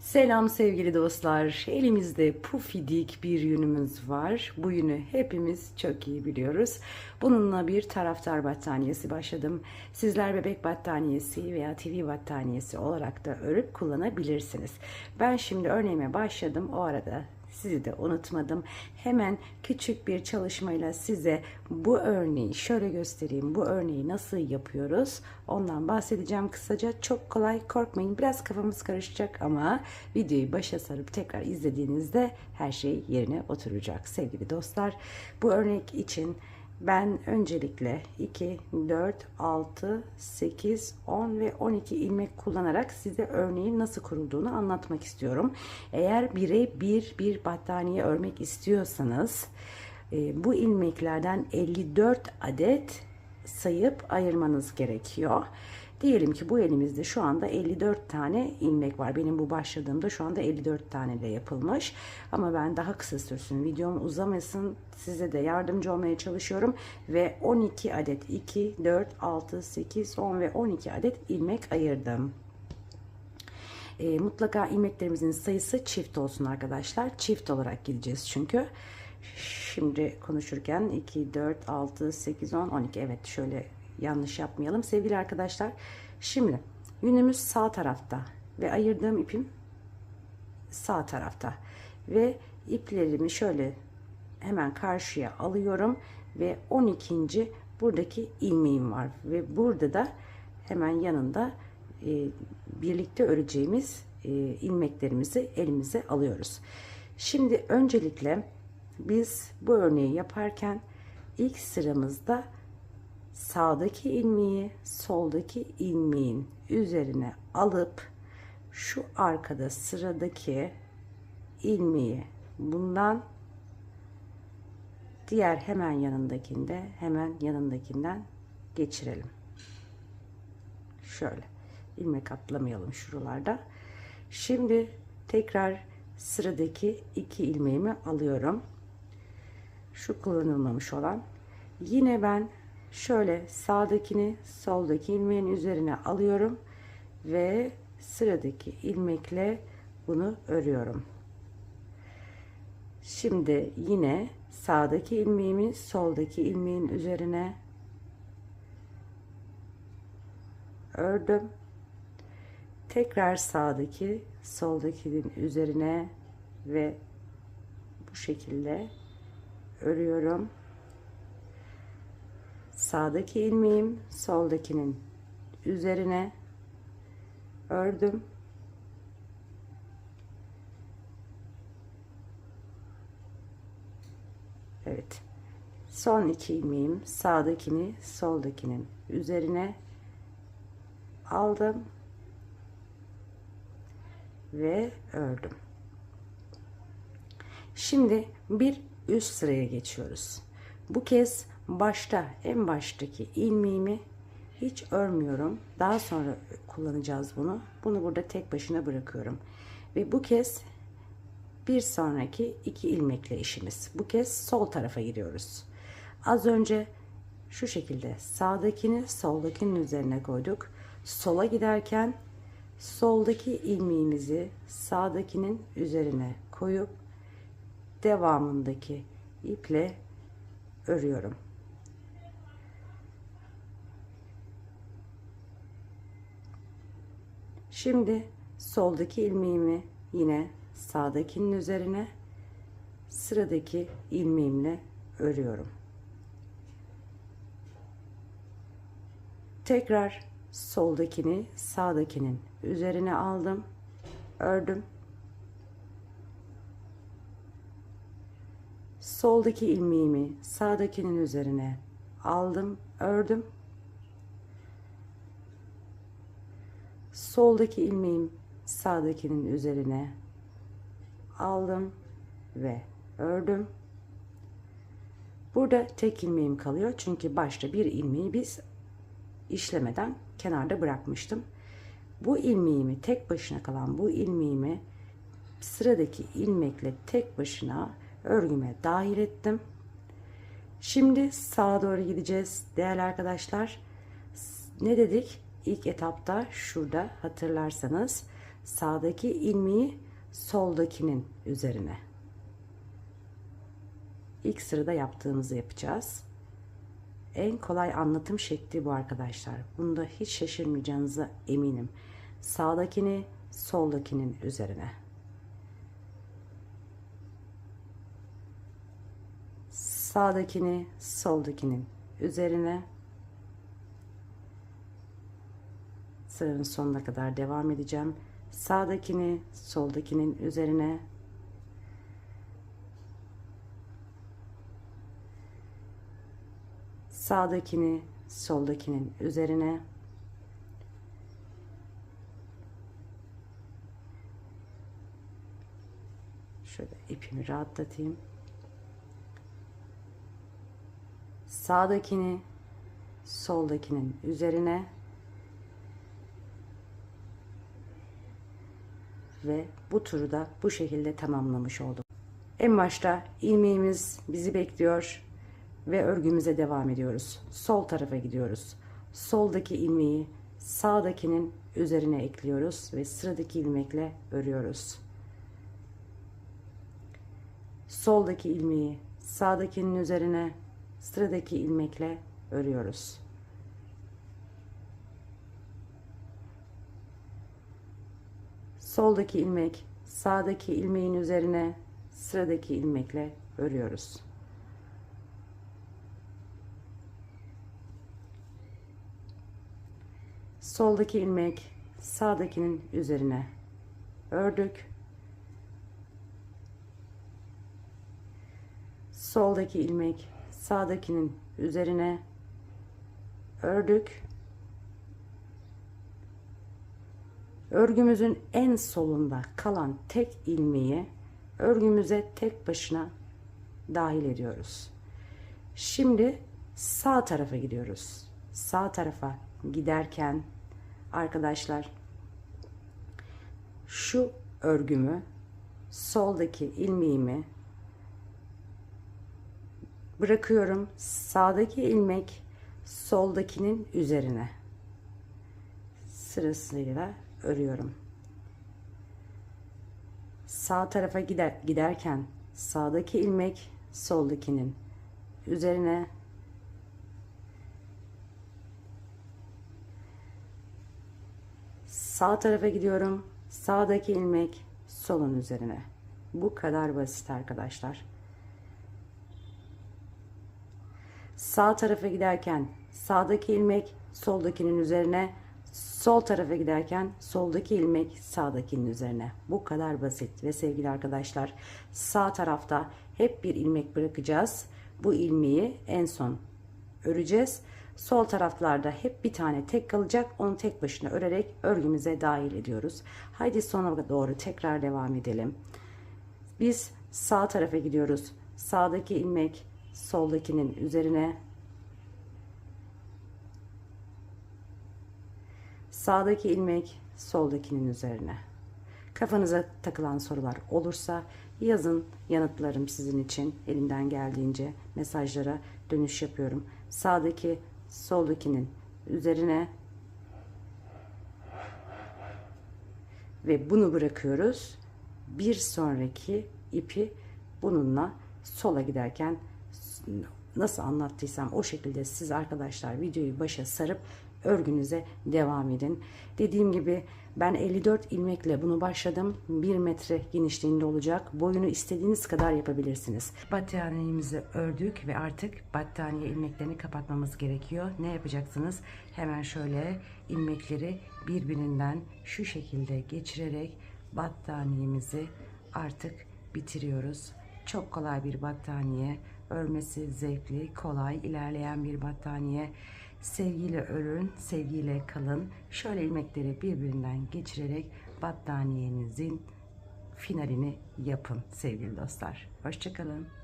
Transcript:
Selam sevgili dostlar. Elimizde pufidik bir yünümüz var. Bu yünü hepimiz çok iyi biliyoruz. Bununla bir taraftar battaniyesi başladım. Sizler bebek battaniyesi veya TV battaniyesi olarak da örüp kullanabilirsiniz. Ben şimdi örneğime başladım. O arada sizi de unutmadım. Hemen küçük bir çalışmayla size bu örneği şöyle göstereyim. Bu örneği nasıl yapıyoruz? Ondan bahsedeceğim kısaca. Çok kolay korkmayın. Biraz kafamız karışacak ama videoyu başa sarıp tekrar izlediğinizde her şey yerine oturacak. Sevgili dostlar bu örnek için ben öncelikle 2, 4, 6, 8, 10 ve 12 ilmek kullanarak size örneğin nasıl kurulduğunu anlatmak istiyorum. Eğer bire bir bir battaniye örmek istiyorsanız e, bu ilmeklerden 54 adet sayıp ayırmanız gerekiyor. Diyelim ki bu elimizde şu anda 54 tane ilmek var. Benim bu başladığımda şu anda 54 tane de yapılmış. Ama ben daha kısa sürsün, videom uzamasın size de yardımcı olmaya çalışıyorum. Ve 12 adet 2, 4, 6, 8, 10 ve 12 adet ilmek ayırdım. E, mutlaka ilmeklerimizin sayısı çift olsun arkadaşlar. Çift olarak gideceğiz çünkü. Şimdi konuşurken 2, 4, 6, 8, 10, 12 evet şöyle yanlış yapmayalım sevgili arkadaşlar. Şimdi yünümüz sağ tarafta ve ayırdığım ipim sağ tarafta ve iplerimi şöyle hemen karşıya alıyorum ve 12. buradaki ilmeğim var ve burada da hemen yanında e, birlikte öreceğimiz e, ilmeklerimizi elimize alıyoruz. Şimdi öncelikle biz bu örneği yaparken ilk sıramızda sağdaki ilmeği soldaki ilmeğin üzerine alıp şu arkada sıradaki ilmeği bundan diğer hemen yanındakinde hemen yanındakinden geçirelim. Şöyle ilmek atlamayalım şuralarda. Şimdi tekrar sıradaki iki ilmeğimi alıyorum. Şu kullanılmamış olan. Yine ben şöyle sağdakini soldaki ilmeğin üzerine alıyorum ve sıradaki ilmekle bunu örüyorum. Şimdi yine sağdaki ilmeğimi soldaki ilmeğin üzerine ördüm. Tekrar sağdaki soldakinin üzerine ve bu şekilde örüyorum. Sağdaki ilmeğim soldakinin üzerine ördüm. Evet. Son iki ilmeğim sağdakini soldakinin üzerine aldım ve ördüm. Şimdi bir üst sıraya geçiyoruz. Bu kez başta en baştaki ilmeğimi hiç örmüyorum. Daha sonra kullanacağız bunu. Bunu burada tek başına bırakıyorum. Ve bu kez bir sonraki iki ilmekle işimiz. Bu kez sol tarafa giriyoruz. Az önce şu şekilde sağdakini soldakinin üzerine koyduk. Sola giderken soldaki ilmeğimizi sağdakinin üzerine koyup devamındaki iple örüyorum. Şimdi soldaki ilmeğimi yine sağdakinin üzerine sıradaki ilmeğimle örüyorum. Tekrar soldakini sağdakinin üzerine aldım, ördüm. Soldaki ilmeğimi sağdakinin üzerine aldım, ördüm. Soldaki ilmeğim sağdakinin üzerine aldım ve ördüm. Burada tek ilmeğim kalıyor çünkü başta bir ilmeği biz işlemeden kenarda bırakmıştım. Bu ilmeğimi tek başına kalan bu ilmeğimi sıradaki ilmekle tek başına örgüme dahil ettim. Şimdi sağa doğru gideceğiz değerli arkadaşlar. Ne dedik? İlk etapta şurada hatırlarsanız sağdaki ilmeği soldakinin üzerine. İlk sırada yaptığımızı yapacağız. En kolay anlatım şekli bu arkadaşlar. Bunda hiç şaşırmayacağınıza eminim. Sağdakini soldakinin üzerine. Sağdakini soldakinin üzerine. Sıranın sonuna kadar devam edeceğim. Sağdakini soldakinin üzerine. Sağdakini soldakinin üzerine. Şöyle ipimi rahatlatayım. Sağdakini soldakinin üzerine ve bu turu da bu şekilde tamamlamış oldum. En başta ilmeğimiz bizi bekliyor ve örgümüze devam ediyoruz. Sol tarafa gidiyoruz. Soldaki ilmeği sağdakinin üzerine ekliyoruz ve sıradaki ilmekle örüyoruz. Soldaki ilmeği sağdakinin üzerine sıradaki ilmekle örüyoruz. Soldaki ilmek sağdaki ilmeğin üzerine sıradaki ilmekle örüyoruz. Soldaki ilmek sağdakinin üzerine ördük. Soldaki ilmek sağdakinin üzerine ördük. Örgümüzün en solunda kalan tek ilmeği örgümüze tek başına dahil ediyoruz. Şimdi sağ tarafa gidiyoruz. Sağ tarafa giderken arkadaşlar şu örgümü soldaki ilmeğimi bırakıyorum. Sağdaki ilmek soldakinin üzerine sırasıyla örüyorum. Sağ tarafa gider, giderken sağdaki ilmek soldakinin üzerine sağ tarafa gidiyorum. Sağdaki ilmek solun üzerine. Bu kadar basit arkadaşlar. Sağ tarafa giderken sağdaki ilmek soldakinin üzerine, sol tarafa giderken soldaki ilmek sağdakinin üzerine. Bu kadar basit ve sevgili arkadaşlar sağ tarafta hep bir ilmek bırakacağız. Bu ilmeği en son öreceğiz. Sol taraflarda hep bir tane tek kalacak. Onu tek başına örerek örgümüze dahil ediyoruz. Haydi sona doğru tekrar devam edelim. Biz sağ tarafa gidiyoruz. Sağdaki ilmek soldakinin üzerine sağdaki ilmek soldakinin üzerine. Kafanıza takılan sorular olursa yazın yanıtlarım sizin için. Elimden geldiğince mesajlara dönüş yapıyorum. Sağdaki soldakinin üzerine ve bunu bırakıyoruz. Bir sonraki ipi bununla sola giderken nasıl anlattıysam o şekilde siz arkadaşlar videoyu başa sarıp örgünüze devam edin. Dediğim gibi ben 54 ilmekle bunu başladım. 1 metre genişliğinde olacak. Boyunu istediğiniz kadar yapabilirsiniz. Battaniyemizi ördük ve artık battaniye ilmeklerini kapatmamız gerekiyor. Ne yapacaksınız? Hemen şöyle ilmekleri birbirinden şu şekilde geçirerek battaniyemizi artık bitiriyoruz. Çok kolay bir battaniye. Örmesi zevkli, kolay, ilerleyen bir battaniye. Sevgiyle örün, sevgiyle kalın. Şöyle ilmekleri birbirinden geçirerek battaniyenizin finalini yapın sevgili dostlar. Hoşçakalın.